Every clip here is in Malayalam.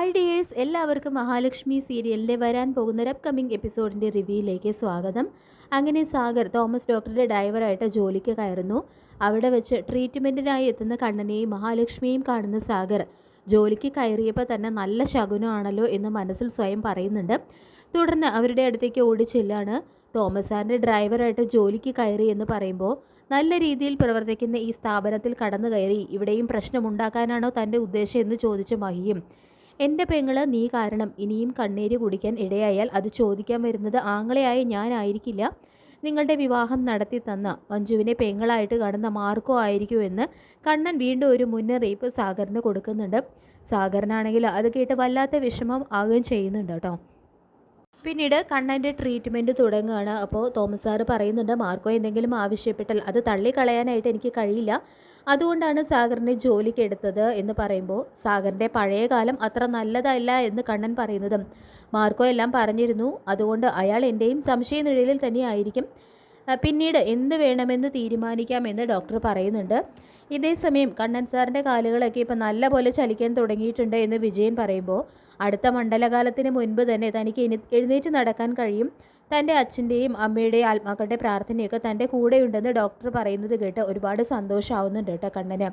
ഹായ് ഡിയേഴ്സ് എല്ലാവർക്കും മഹാലക്ഷ്മി സീരിയലിന്റെ വരാൻ പോകുന്ന ഒരു അപ്കമിങ് എപ്പിസോഡിന്റെ റിവ്യൂയിലേക്ക് സ്വാഗതം. അങ്ങനെ സാഗർ തോമസ് ഡോക്ടറുടെ ഡ്രൈവറായിട്ട് ജോലിക്ക് കയറുന്നു. അവിടെ വെച്ച് ട്രീറ്റ്മെന്റിനായി എത്തുന്ന കണ്ണനെയും മഹാലക്ഷ്മിയെയും കാണുന്ന സാഗർ ജോലിക്ക് കയറിയപ്പോൾ തന്നെ നല്ല ശകുനമാണല്ലോ എന്ന് മനസ്സിൽ സ്വയം പറയുന്നുണ്ട്. തുടർന്ന് അവരുടെ അടുത്തേക്ക് ഓടിച്ചെല്ലാണ് തോമസ് സാറിന്റെ ഡ്രൈവറായിട്ട് ജോലിക്ക് കയറി എന്ന് പറയുമ്പോൾ നല്ല രീതിയിൽ പ്രവർത്തിക്കുന്ന ഈ സ്ഥാപനത്തിൽ കടന്നു കയറി ഇവിടെയും പ്രശ്നമുണ്ടാക്കാനാണോ തന്റെ ഉദ്ദേശം എന്ന് ചോദിച്ച മഹിയും എന്റെ പെങ്ങൾ നീ കാരണം ഇനിയും കണ്ണീര് കുടിക്കാൻ ഇടയായാൽ അത് ചോദിക്കാൻ വരുന്നത് ആങ്ങളെയായ ഞാനായിരിക്കില്ല നിങ്ങളുടെ വിവാഹം നടത്തി തന്ന മഞ്ജുവിനെ പെങ്ങളായിട്ട് കാണുന്ന മാർക്കോ ആയിരിക്കുമെന്ന് കണ്ണൻ വീണ്ടും ഒരു മുന്നറിയിപ്പ് സാഗറിന് കൊടുക്കുന്നുണ്ട്. സാഗറിനാണെങ്കിൽ അത് കേട്ട് വല്ലാത്ത വിഷമം ആകുകയും ചെയ്യുന്നുണ്ട് കേട്ടോ. പിന്നീട് കണ്ണന്റെ ട്രീറ്റ്മെന്റ് തുടങ്ങുകയാണ്. അപ്പോൾ തോമസ് സാറ് പറയുന്നുണ്ട് മാർക്കോ എന്തെങ്കിലും ആവശ്യപ്പെട്ടാൽ അത് തള്ളിക്കളയാനായിട്ട് എനിക്ക് കഴിയില്ല. അതുകൊണ്ടാണ് സാഗറിനെ ജോലിക്ക് എടുത്തത് എന്ന് പറയുമ്പോൾ സാഗറിന്റെ പഴയ കാലം അത്ര നല്ലതല്ല എന്ന് കണ്ണൻ പറയുന്നതും മാർക്കോ എല്ലാം പറഞ്ഞിരുന്നു. അതുകൊണ്ട് അയാൾ എന്റെയും സംശയ നിഴലിൽ തന്നെയായിരിക്കും. പിന്നീട് എന്ത് വേണമെന്ന് തീരുമാനിക്കാമെന്ന് ഡോക്ടർ പറയുന്നുണ്ട്. ഇതേ സമയം കണ്ണൻ സാറിന്റെ കാലുകളൊക്കെ ഇപ്പം നല്ല പോലെ ചലിക്കാൻ തുടങ്ങിയിട്ടുണ്ട് എന്ന് വിജയൻ പറയുമ്പോൾ അടുത്ത മണ്ഡലകാലത്തിന് മുൻപ് തന്നെ തനിക്ക് എഴുന്നേറ്റ് നടക്കാൻ കഴിയും. തന്റെ അച്ഛന്റെയും അമ്മയുടെയും ആത്മാക്കളുടെ പ്രാർത്ഥനയൊക്കെ തന്റെ കൂടെയുണ്ടെന്ന് ഡോക്ടർ പറയുന്നത് കേട്ട് ഒരുപാട് സന്തോഷമാവുന്നുണ്ട് കേട്ടോ കണ്ണന്.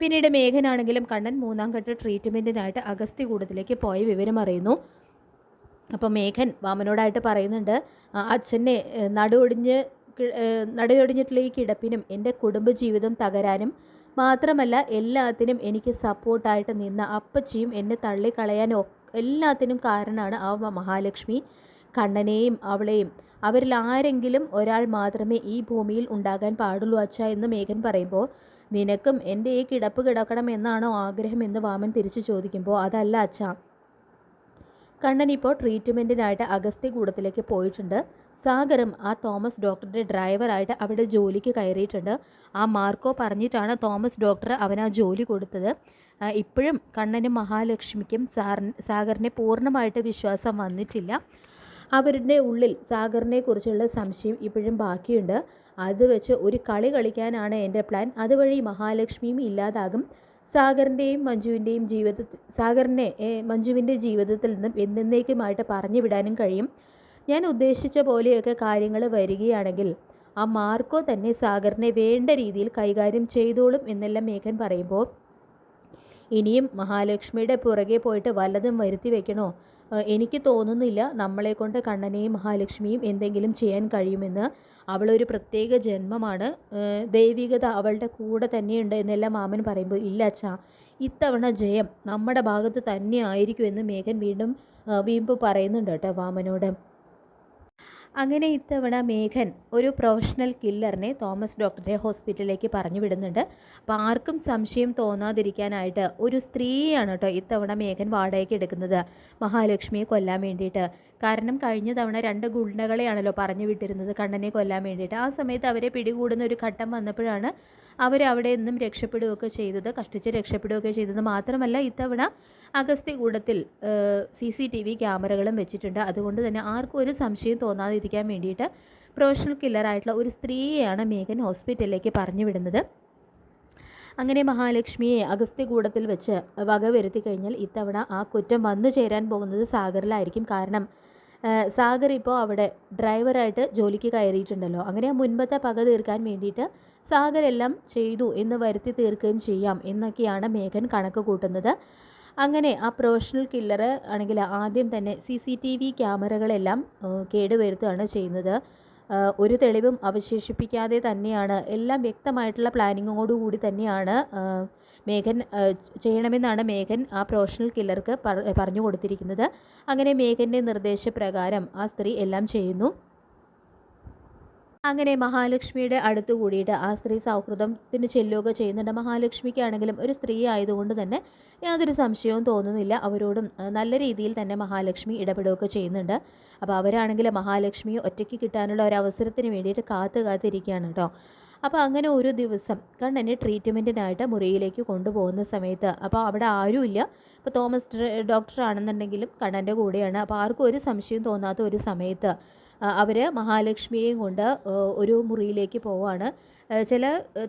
പിന്നീട് മേഘനാണെങ്കിലും കണ്ണൻ മൂന്നാം ഘട്ട ട്രീറ്റ്മെന്റിനായിട്ട് അഗസ്ത്യകൂടത്തിലേക്ക് പോയ വിവരം അറിയുന്നു. അപ്പോൾ മേഘൻ വാമനോടായിട്ട് പറയുന്നുണ്ട് അച്ഛനെ നടുവൊടിഞ്ഞ് നടുവൊടിഞ്ഞിട്ടുള്ള ഈ കിടപ്പിനും എന്റെ കുടുംബജീവിതം തകരാനും മാത്രമല്ല എല്ലാത്തിനും എനിക്ക് സപ്പോർട്ടായിട്ട് നിന്ന അപ്പച്ചിയും എന്നെ തള്ളിക്കളയാനും എല്ലാത്തിനും കാരണമാണ് ആ മഹാലക്ഷ്മി. കണ്ണനെയും അവളെയും. അവരിൽ ആരെങ്കിലും ഒരാൾ മാത്രമേ ഈ ഭൂമിയിൽ ഉണ്ടാകാൻ പാടുള്ളൂ അച്ഛ എന്ന് മേഘൻ പറയുമ്പോൾ നിനക്കും എന്റെ ഈ കിടപ്പ് കിടക്കണം എന്നാണോ ആഗ്രഹം? എന്ന് വാമൻ തിരിച്ചു ചോദിക്കുമ്പോൾ അതല്ല അച്ഛ. കണ്ണൻ ഇപ്പോൾ ട്രീറ്റ്മെന്റിനായിട്ട് അഗസ്ത്യകൂടത്തിലേക്ക് പോയിട്ടുണ്ട്. സാഗറും ആ തോമസ് ഡോക്ടറുടെ ഡ്രൈവറായിട്ട് അവിടെ ജോലിക്ക് കയറിയിട്ടുണ്ട്. ആ മാർക്കോ പറഞ്ഞിട്ടാണ് തോമസ് ഡോക്ടർ അവന് ആ ജോലി കൊടുത്തത്. ഇപ്പോഴും കണ്ണനും മഹാലക്ഷ്മിക്കും സാറിന് സാഗറിനെ പൂർണമായിട്ട് വിശ്വാസം വന്നിട്ടില്ല. അവരുടെ ഉള്ളിൽ സാഗറിനെ കുറിച്ചുള്ള സംശയം ഇപ്പോഴും ബാക്കിയുണ്ട്. അത് വെച്ച് ഒരു കളി കളിക്കാനാണ് എന്റെ പ്ലാൻ. അതുവഴി മഹാലക്ഷ്മിയും ഇല്ലാതാകും. സാഗറിന്റെയും മഞ്ജുവിന്റെയും ജീവിതത്തിൽ സാഗറിനെ മഞ്ജുവിന്റെ ജീവിതത്തിൽ നിന്നും എന്നേക്കുമായിട്ട് പറഞ്ഞു വിടാനും കഴിയും. ഞാൻ ഉദ്ദേശിച്ച പോലെയൊക്കെ കാര്യങ്ങൾ വരികയാണെങ്കിൽ ആ മാർക്കോ തന്നെ സാഗറിനെ വേണ്ട രീതിയിൽ കൈകാര്യം ചെയ്തോളും എന്നെല്ലാം മേഘൻ പറയുമ്പോൾ. ഇനിയും മഹാലക്ഷ്മിയുടെ പുറകെ പോയിട്ട് വല്ലതും വരുത്തി വെക്കണോ? എനിക്ക് തോന്നുന്നില്ല നമ്മളെ കൊണ്ട് കണ്ണനെയും മഹാലക്ഷ്മിയും എന്തെങ്കിലും ചെയ്യാൻ കഴിയുമെന്ന്. അവളൊരു പ്രത്യേക ജന്മമാണ്. ദൈവികത അവളുടെ കൂടെ തന്നെയുണ്ട് എന്നെല്ലാം മാമൻ പറയുമ്പോൾ ഇല്ല അച്ഛാ ഇത്തവണ ജയം നമ്മുടെ ഭാഗത്ത് തന്നെ ആയിരിക്കുമെന്ന് മേഘൻ വീണ്ടും വീമ്പ് പറയുന്നുണ്ട് കേട്ടോ വാമനോട് അങ്ങനെ ഇത്തവണ മേഘൻ ഒരു പ്രൊഫഷണൽ കില്ലറിനെ തോമസ് ഡോക്ടറെ ഹോസ്പിറ്റലിലേക്ക് പറഞ്ഞു വിടുന്നുണ്ട്. അപ്പോൾ ആർക്കും സംശയം തോന്നാതിരിക്കാനായിട്ട് ഒരു സ്ത്രീയാണ് കേട്ടോ ഇത്തവണ മേഘൻ വാടകയ്ക്ക് എടുക്കുന്നത്. മഹാലക്ഷ്മിയെ കൊല്ലാൻ വേണ്ടിയിട്ട്. കാരണം കഴിഞ്ഞ തവണ രണ്ട് ഗുണ്ടകളെയാണല്ലോ പറഞ്ഞു വിട്ടിരുന്നത് കണ്ണനെ കൊല്ലാൻ വേണ്ടിയിട്ട്. ആ സമയത്ത് അവരെ പിടികൂടുന്ന ഒരു ഘട്ടം വന്നപ്പോഴാണ് അവർ അവിടെ നിന്നും രക്ഷപ്പെടുകയൊക്കെ ചെയ്തത് കഷ്ടിച്ച് രക്ഷപ്പെടുകയൊക്കെ ചെയ്തത് മാത്രമല്ല ഇത്തവണ അഗസ്ത്യകൂടത്തിൽ സി സി ടി വി ക്യാമറകളും വെച്ചിട്ടുണ്ട്. അതുകൊണ്ട് തന്നെ ആർക്കും ഒരു സംശയം തോന്നാതിരിക്കാൻ വേണ്ടിയിട്ട് പ്രൊഫഷണൽ കില്ലറായിട്ടുള്ള ഒരു സ്ത്രീയെയാണ് മേഘൻ ഹോസ്പിറ്റലിലേക്ക് പറഞ്ഞു വിടുന്നത്. അങ്ങനെ മഹാലക്ഷ്മിയെ അഗസ്ത്യകൂടത്തിൽ വെച്ച് വകവരുത്തി കഴിഞ്ഞാൽ ഇത്തവണ ആ കുറ്റം വന്നു ചേരാൻ പോകുന്നത് സാഗറിലായിരിക്കും. കാരണം സാഗർ ഇപ്പോൾ അവിടെ ഡ്രൈവറായിട്ട് ജോലിക്ക് കയറിയിട്ടുണ്ടല്ലോ. അങ്ങനെ ആ മുൻപത്തെ പക തീർക്കാൻ വേണ്ടിയിട്ട് സാഗർ എല്ലാം ചെയ്തു എന്ന് വരുത്തി തീർക്കുകയും ചെയ്യാം എന്നൊക്കെയാണ് മേഘൻ കണക്ക് കൂട്ടുന്നത്. അങ്ങനെ ആ പ്രൊഫഷണൽ കില്ലർ ആണെങ്കിൽ ആദ്യം തന്നെ സി സി ടി വി ക്യാമറകളെല്ലാം കേടുവരുത്തുകയാണ് ചെയ്യുന്നത്. ഒരു തെളിവും അവശേഷിപ്പിക്കാതെ തന്നെയാണ്. എല്ലാം വ്യക്തമായിട്ടുള്ള പ്ലാനിങ്ങോടുകൂടി തന്നെയാണ് മേഘൻ ചെയ്യണമെന്നാണ് മേഘൻ ആ പ്രൊഫഷണൽ കില്ലർക്ക് പറഞ്ഞു കൊടുത്തിരിക്കുന്നത്. അങ്ങനെ മേഘന്റെ നിർദ്ദേശപ്രകാരം ആ സ്ത്രീ എല്ലാം ചെയ്യുന്നു. അങ്ങനെ മഹാലക്ഷ്മിയുടെ അടുത്ത് കൂടിയിട്ട് ആ സ്ത്രീ സൗഹൃദത്തിന് ചെല്ലുക ചെയ്യുന്നുണ്ട്. മഹാലക്ഷ്മിക്കാണെങ്കിലും ഒരു സ്ത്രീ ആയതുകൊണ്ട് തന്നെ യാതൊരു സംശയവും തോന്നുന്നില്ല. അവരോടും നല്ല രീതിയിൽ തന്നെ മഹാലക്ഷ്മി ഇടപെടുകയൊക്കെ ചെയ്യുന്നുണ്ട്. അപ്പോൾ അവരാണെങ്കിൽ മഹാലക്ഷ്മിയെ ഒറ്റയ്ക്ക് കിട്ടാനുള്ള ഒരു അവസരത്തിന് വേണ്ടിയിട്ട് കാത്തു കാത്തിരിക്കുകയാണ് കേട്ടോ. അപ്പോൾ അങ്ങനെ ഒരു ദിവസം കണ്ണനെ ട്രീറ്റ്മെന്റിനായിട്ട് മുറിയിലേക്ക് കൊണ്ടുപോകുന്ന സമയത്ത് അപ്പോൾ അവിടെ ആരുമില്ല. ഇപ്പോൾ തോമസ് ഡോക്ടർ ആണെന്നുണ്ടെങ്കിലും കണ്ണന്റെ കൂടെയാണ്. അപ്പോൾ ആർക്കും ഒരു സംശയം തോന്നാത്ത ഒരു സമയത്ത് അവർ മഹാലക്ഷ്മിയെയും കൊണ്ട് ഒരു മുറിയിലേക്ക് പോവാണ്. ചില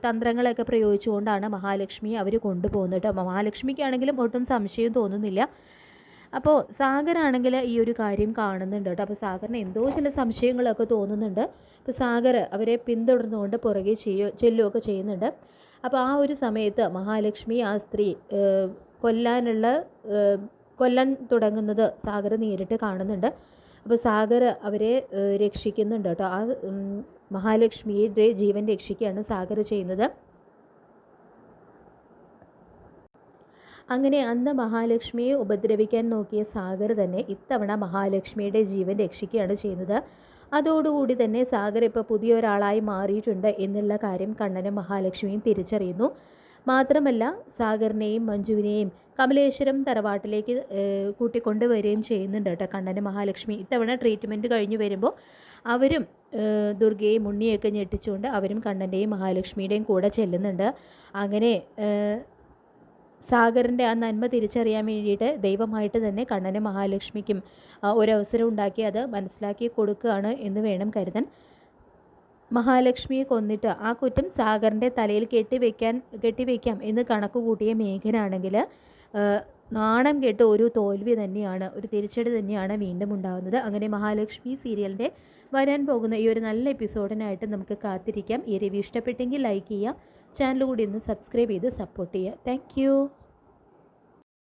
തന്ത്രങ്ങളൊക്കെ പ്രയോഗിച്ചുകൊണ്ടാണ് മഹാലക്ഷ്മിയെ അവർ കൊണ്ടുപോകുന്നത് മഹാലക്ഷ്മിക്കാണെങ്കിലും ഒട്ടും സംശയം തോന്നുന്നില്ല. അപ്പോൾ സാഗറാണെങ്കിൽ ഈ ഒരു കാര്യം കാണുന്നുണ്ട് കേട്ടോ. അപ്പോൾ സാഗറിന് എന്തോ ചില സംശയങ്ങളൊക്കെ തോന്നുന്നുണ്ട്. അപ്പോൾ സാഗർ അവരെ പിന്തുടർന്നുകൊണ്ട് പുറകെ ചെയ്യോ ചെല്ലുകയൊക്കെ ചെയ്യുന്നുണ്ട്. അപ്പോൾ ആ ഒരു സമയത്ത് മഹാലക്ഷ്മി ആ സ്ത്രീ കൊല്ലാനുള്ള കൊല്ലാൻ തുടങ്ങുന്നത് സാഗർ നേരിട്ട് കാണുന്നുണ്ട്. അപ്പോൾ സാഗർ അവരെ രക്ഷിക്കുന്നുണ്ട് കേട്ടോ. ആ മഹാലക്ഷ്മിയുടെ ജീവൻ രക്ഷിക്കുകയാണ് സാഗർ ചെയ്യുന്നത്. അങ്ങനെ അന്ന് മഹാലക്ഷ്മിയെ ഉപദ്രവിക്കാൻ നോക്കിയ സാഗർ തന്നെ ഇത്തവണ മഹാലക്ഷ്മിയുടെ ജീവൻ രക്ഷിക്കുകയാണ് ചെയ്യുന്നത്. അതോടുകൂടി തന്നെ സാഗർ ഇപ്പോൾ പുതിയ ഒരാളായി മാറിയിട്ടുണ്ട് എന്നുള്ള കാര്യം കണ്ണനും മഹാലക്ഷ്മിയും തിരിച്ചറിയുന്നു. മാത്രമല്ല സാഗറിനെയും മഞ്ജുവിനെയും കമലേശ്വരം തറവാട്ടിലേക്ക് കൂട്ടിക്കൊണ്ടുവരികയും ചെയ്യുന്നുണ്ട് കേട്ടോ കണ്ണന് മഹാലക്ഷ്മി. ഇത്തവണ ട്രീറ്റ്മെന്റ് കഴിഞ്ഞ് വരുമ്പോൾ അവരും ദുർഗയെയും ഉണ്ണിയൊക്കെ ഞെട്ടിച്ചുകൊണ്ട് അവരും കണ്ണന്റെയും മഹാലക്ഷ്മിയുടെയും കൂടെ ചെല്ലുന്നുണ്ട്. അങ്ങനെ സാഗറിന്റെ ആ നന്മ തിരിച്ചറിയാൻ വേണ്ടിയിട്ട് ദൈവമായിട്ട് തന്നെ കണ്ണന് മഹാലക്ഷ്മിക്കും ഒരവസരം ഉണ്ടാക്കി അത് മനസ്സിലാക്കി കൊടുക്കുകയാണ് എന്ന് വേണം കരുതൻ. മഹാലക്ഷ്മിയെ കൊന്നിട്ട് ആ കുറ്റം സാഗറിന്റെ തലയിൽ കെട്ടിവെക്കാൻ കെട്ടിവെക്കാം എന്ന് കണക്ക് കൂട്ടിയ മേഘനാണെങ്കിൽ നാണം കേട്ട് ഒരു തോൽവി തന്നെയാണ് ഒരു തിരിച്ചടി തന്നെയാണ് വീണ്ടും ഉണ്ടാകുന്നത് അങ്ങനെ മഹാലക്ഷ്മി സീരിയലിന്റെ വരാൻ പോകുന്ന ഈ ഒരു നല്ല എപ്പിസോഡിനായിട്ട് നമുക്ക് കാത്തിരിക്കാം. ഈ റിവ്യൂ ഇഷ്ടപ്പെട്ടെങ്കിൽ ലൈക്ക് ചെയ്യുക ചാനൽ കൂടി ഒന്ന് സബ്സ്ക്രൈബ് ചെയ്ത് സപ്പോർട്ട് ചെയ്യുക. താങ്ക്